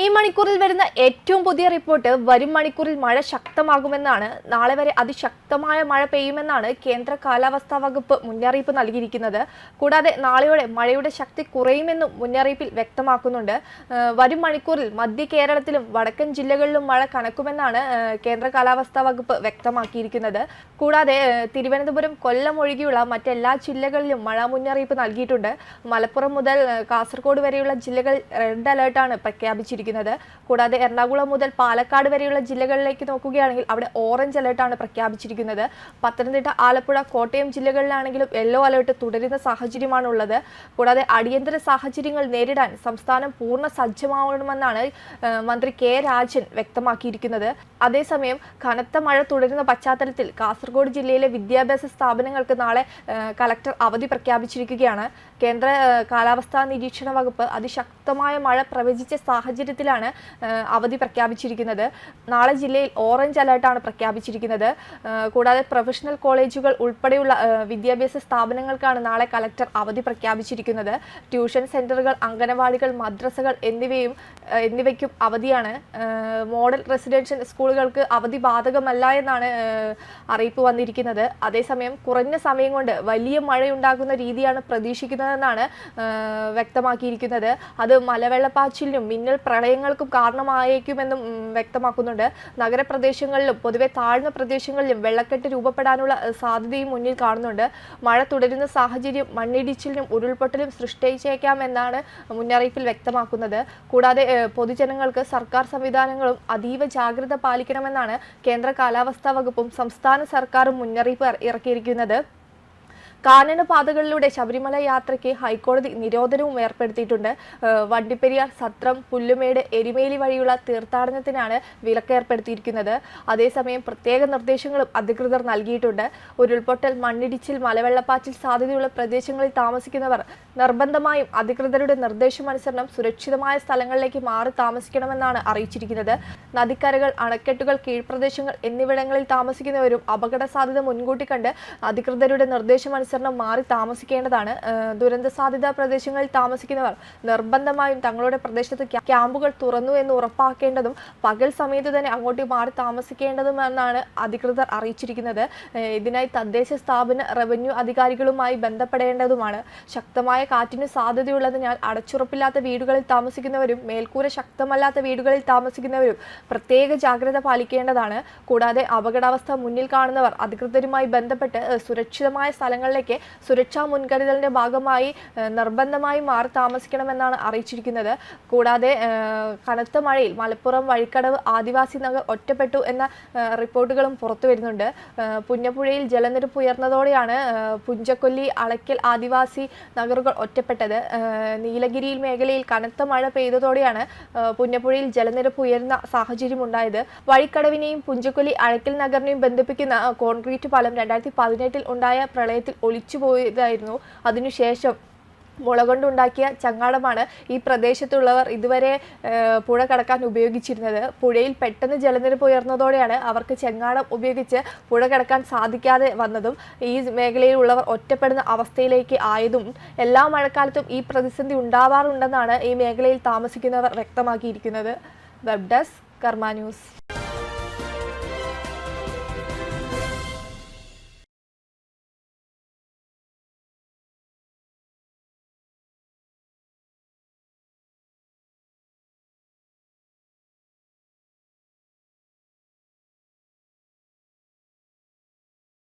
ഈ മണിക്കൂറിൽ വരുന്ന ഏറ്റവും പുതിയ റിപ്പോർട്ട് വരും മണിക്കൂറിൽ മഴ ശക്തമാകുമെന്നാണ്. നാളെ വരെ അതിശക്തമായ മഴ പെയ്യുമെന്നാണ് കേന്ദ്ര കാലാവസ്ഥാ വകുപ്പ് മുന്നറിയിപ്പ് നൽകിയിരിക്കുന്നത്. കൂടാതെ നാളെയോടെ മഴയുടെ ശക്തി കുറയുമെന്നും മുന്നറിയിപ്പിൽ വ്യക്തമാക്കുന്നുണ്ട്. വരും മണിക്കൂറിൽ മധ്യ കേരളത്തിലും വടക്കൻ ജില്ലകളിലും മഴ കനക്കുമെന്നാണ് കേന്ദ്ര കാലാവസ്ഥാ വകുപ്പ് വ്യക്തമാക്കിയിരിക്കുന്നത്. കൂടാതെ തിരുവനന്തപുരം കൊല്ലം ഒഴികെയുള്ള മറ്റെല്ലാ ജില്ലകളിലും മഴ മുന്നറിയിപ്പ് നൽകിയിട്ടുണ്ട്. മലപ്പുറം മുതൽ കാസർഗോഡ് വരെയുള്ള ജില്ലകൾ റെഡ് അലേർട്ടാണ് പ്രഖ്യാപിച്ചിരിക്കുന്നത്. കൂടാതെ എറണാകുളം മുതൽ പാലക്കാട് വരെയുള്ള ജില്ലകളിലേക്ക് നോക്കുകയാണെങ്കിൽ അവിടെ ഓറഞ്ച് അലേർട്ടാണ് പ്രഖ്യാപിച്ചിരിക്കുന്നത്. പത്തനംതിട്ട ആലപ്പുഴ കോട്ടയം ജില്ലകളിലാണെങ്കിലും യെല്ലോ അലേർട്ട് തുടരുന്ന സാഹചര്യമാണുള്ളത്. കൂടാതെ അടിയന്തര സാഹചര്യങ്ങൾ നേരിടാൻ സംസ്ഥാനം പൂർണ സജ്ജമാവണമെന്നാണ് മന്ത്രി കെ രാജൻ വ്യക്തമാക്കിയിരിക്കുന്നത്. അതേസമയം കനത്ത മഴ തുടരുന്ന പശ്ചാത്തലത്തിൽ കാസർഗോഡ് ജില്ലയിലെ വിദ്യാഭ്യാസ സ്ഥാപനങ്ങൾക്ക് നാളെ കലക്ടർ അവധി പ്രഖ്യാപിച്ചിരിക്കുകയാണ്. കേന്ദ്ര കാലാവസ്ഥാ നിരീക്ഷണ വകുപ്പ് അതിശക്തമായ മഴ പ്രവചിച്ച സാഹചര്യത്തിലാണ് അവധി പ്രഖ്യാപിച്ചിരിക്കുന്നത്. നാളെ ജില്ലയിൽ ഓറഞ്ച് അലേർട്ടാണ് പ്രഖ്യാപിച്ചിരിക്കുന്നത്. കൂടാതെ പ്രൊഫഷണൽ കോളേജുകൾ ഉൾപ്പെടെയുള്ള വിദ്യാഭ്യാസ സ്ഥാപനങ്ങൾക്കാണ് നാളെ കലക്ടർ അവധി പ്രഖ്യാപിച്ചിരിക്കുന്നത്. ട്യൂഷൻ സെന്ററുകൾ അംഗനവാടികൾ മദ്രസകൾ എന്നിവയും എന്നിവയ്ക്കും അവധിയാണ്. മോഡൽ റെസിഡൻഷ്യൽ സ്കൂളുകൾക്ക് അവധി ബാധകമല്ല എന്നാണ് അറിയിപ്പ് വന്നിരിക്കുന്നത്. അതേസമയം കുറഞ്ഞ സമയം കൊണ്ട് വലിയ മഴയുണ്ടാകുന്ന രീതിയാണ് പ്രതീക്ഷിക്കുന്നതെന്നാണ് വ്യക്തമാക്കിയിരിക്കുന്നത്. അത് മലവെള്ളപ്പാച്ചിലിനും മിന്നൽ പ്രളയങ്ങൾക്കും കാരണമായേക്കുമെന്നും വ്യക്തമാക്കുന്നുണ്ട്. നഗരപ്രദേശങ്ങളിലും പൊതുവെ താഴ്ന്ന പ്രദേശങ്ങളിലും വെള്ളക്കെട്ട് രൂപപ്പെടാനുള്ള സാധ്യതയും മുന്നിൽ കാണുന്നുണ്ട്. മഴ തുടരുന്ന സാഹചര്യം മണ്ണിടിച്ചിലിനും ഉരുൾപൊട്ടലും സൃഷ്ടിച്ചേക്കാമെന്നാണ് മുന്നറിയിപ്പിൽ വ്യക്തമാക്കുന്നത്. കൂടാതെ പൊതുജനങ്ങൾക്ക് സർക്കാർ സംവിധാനങ്ങളും അതീവ ജാഗ്രത പാലിക്കണമെന്നാണ് കേന്ദ്ര കാലാവസ്ഥാ വകുപ്പും സംസ്ഥാന സർക്കാരും മുന്നറിയിപ്പ് ഇറ- ഇറക്കിയിരിക്കുന്നത്. കാനന പാതകളിലൂടെ ശബരിമല യാത്രയ്ക്ക് ഹൈക്കോടതി നിരോധനവും ഏർപ്പെടുത്തിയിട്ടുണ്ട്. വണ്ടിപ്പെരിയാർ സത്രം പുല്ലുമേട് എരിമേലി വഴിയുള്ള തീർത്ഥാടനത്തിനാണ് വിലക്ക് ഏർപ്പെടുത്തിയിരിക്കുന്നത്. അതേസമയം പ്രത്യേക നിർദ്ദേശങ്ങളും അധികൃതർ നൽകിയിട്ടുണ്ട്. ഉരുൾപൊട്ടൽ മണ്ണിടിച്ചിൽ മലവെള്ളപ്പാച്ചിൽ സാധ്യതയുള്ള പ്രദേശങ്ങളിൽ താമസിക്കുന്നവർ നിർബന്ധമായും അധികൃതരുടെ നിർദ്ദേശമനുസരണം സുരക്ഷിതമായ സ്ഥലങ്ങളിലേക്ക് മാറി താമസിക്കണമെന്നാണ് അറിയിച്ചിരിക്കുന്നത്. നദിക്കരകൾ അണക്കെട്ടുകൾ കീഴ്പ്രദേശങ്ങൾ എന്നിവിടങ്ങളിൽ താമസിക്കുന്നവരും അപകട സാധ്യത മുൻകൂട്ടി കണ്ട് അധികൃതരുടെ നിർദ്ദേശമനുസരണം മാറി താമസിക്കേണ്ടതാണ്. ദുരന്ത സാധ്യതാ പ്രദേശങ്ങളിൽ താമസിക്കുന്നവർ നിർബന്ധമായും തങ്ങളുടെ പ്രദേശത്ത് ക്യാമ്പുകൾ തുറന്നു എന്ന് ഉറപ്പാക്കേണ്ടതും പകൽ സമയത്ത് തന്നെ അങ്ങോട്ട് മാറി താമസിക്കേണ്ടതുമെന്നാണ് അധികൃതർ അറിയിച്ചിരിക്കുന്നത്. ഇതിനായി തദ്ദേശ സ്ഥാപന റവന്യൂ അധികാരികളുമായി ബന്ധപ്പെടേണ്ടതുമാണ്. ശക്തമായ കാറ്റിന് സാധ്യതയുള്ളതിനാൽ അടച്ചുറപ്പില്ലാത്ത വീടുകളിൽ താമസിക്കുന്നവരും മേൽക്കൂര ശക്തമല്ലാത്ത വീടുകളിൽ താമസിക്കുന്നവരും പ്രത്യേക ജാഗ്രത പാലിക്കേണ്ടതാണ്. കൂടാതെ അപകടാവസ്ഥ മുന്നിൽ കാണുന്നവർ അധികൃതരുമായി ബന്ധപ്പെട്ട് സുരക്ഷിതമായ സ്ഥലങ്ങളിലേക്ക് സുരക്ഷാ മുൻകരുതലിന്റെ ഭാഗമായി നിർബന്ധമായി മാറി താമസിക്കണമെന്നാണ് അറിയിച്ചിരിക്കുന്നത്. കൂടാതെ കനത്ത മഴയിൽ മലപ്പുറം വഴിക്കടവ് ആദിവാസി നഗർ ഒറ്റപ്പെട്ടു എന്ന റിപ്പോർട്ടുകളും പുറത്തു വരുന്നുണ്ട്. പുന്നപ്പുഴയിൽ ജലനിരപ്പ് ഉയർന്നതോടെയാണ് പുഞ്ചക്കൊല്ലി അളക്കൽ ആദിവാസി നഗറുകൾ ഒറ്റപ്പെട്ടത്. നീലഗിരിയിൽ മേഖലയിൽ കനത്ത മഴ പെയ്തതോടെയാണ് പുന്നപ്പുഴയിൽ ജലനിരപ്പ് ഉയർന്ന സാഹചര്യം ഉണ്ടായത് വഴിക്കടവിനെയും പുഞ്ചക്കൊല്ലി അഴക്കൽ നഗറിനെയും ബന്ധിപ്പിക്കുന്ന കോൺക്രീറ്റ് പാലം രണ്ടായിരത്തി പതിനെട്ടിൽ ഉണ്ടായ പ്രളയത്തിൽ ഒലിച്ചുപോയതായിരുന്നു അതിനുശേഷം മുള കൊണ്ടുണ്ടാക്കിയ ചങ്ങാടമാണ് ഈ പ്രദേശത്തുള്ളവർ ഇതുവരെ പുഴ കടക്കാൻ ഉപയോഗിച്ചിരുന്നത്. പുഴയിൽ പെട്ടെന്ന് ജലനിരപ്പ് ഉയർന്നതോടെയാണ് അവർക്ക് ചെങ്ങാടം ഉപയോഗിച്ച് പുഴ കടക്കാൻ സാധിക്കാതെ വന്നതും ഈ മേഖലയിലുള്ളവർ ഒറ്റപ്പെടുന്ന അവസ്ഥയിലേക്ക് ആയതും. എല്ലാ മഴക്കാലത്തും ഈ പ്രതിസന്ധി ഉണ്ടാവാറുണ്ടെന്നാണ് ഈ മേഖലയിൽ താമസിക്കുന്നവർ വ്യക്തമാക്കിയിരിക്കുന്നത്. Web desk Karma news.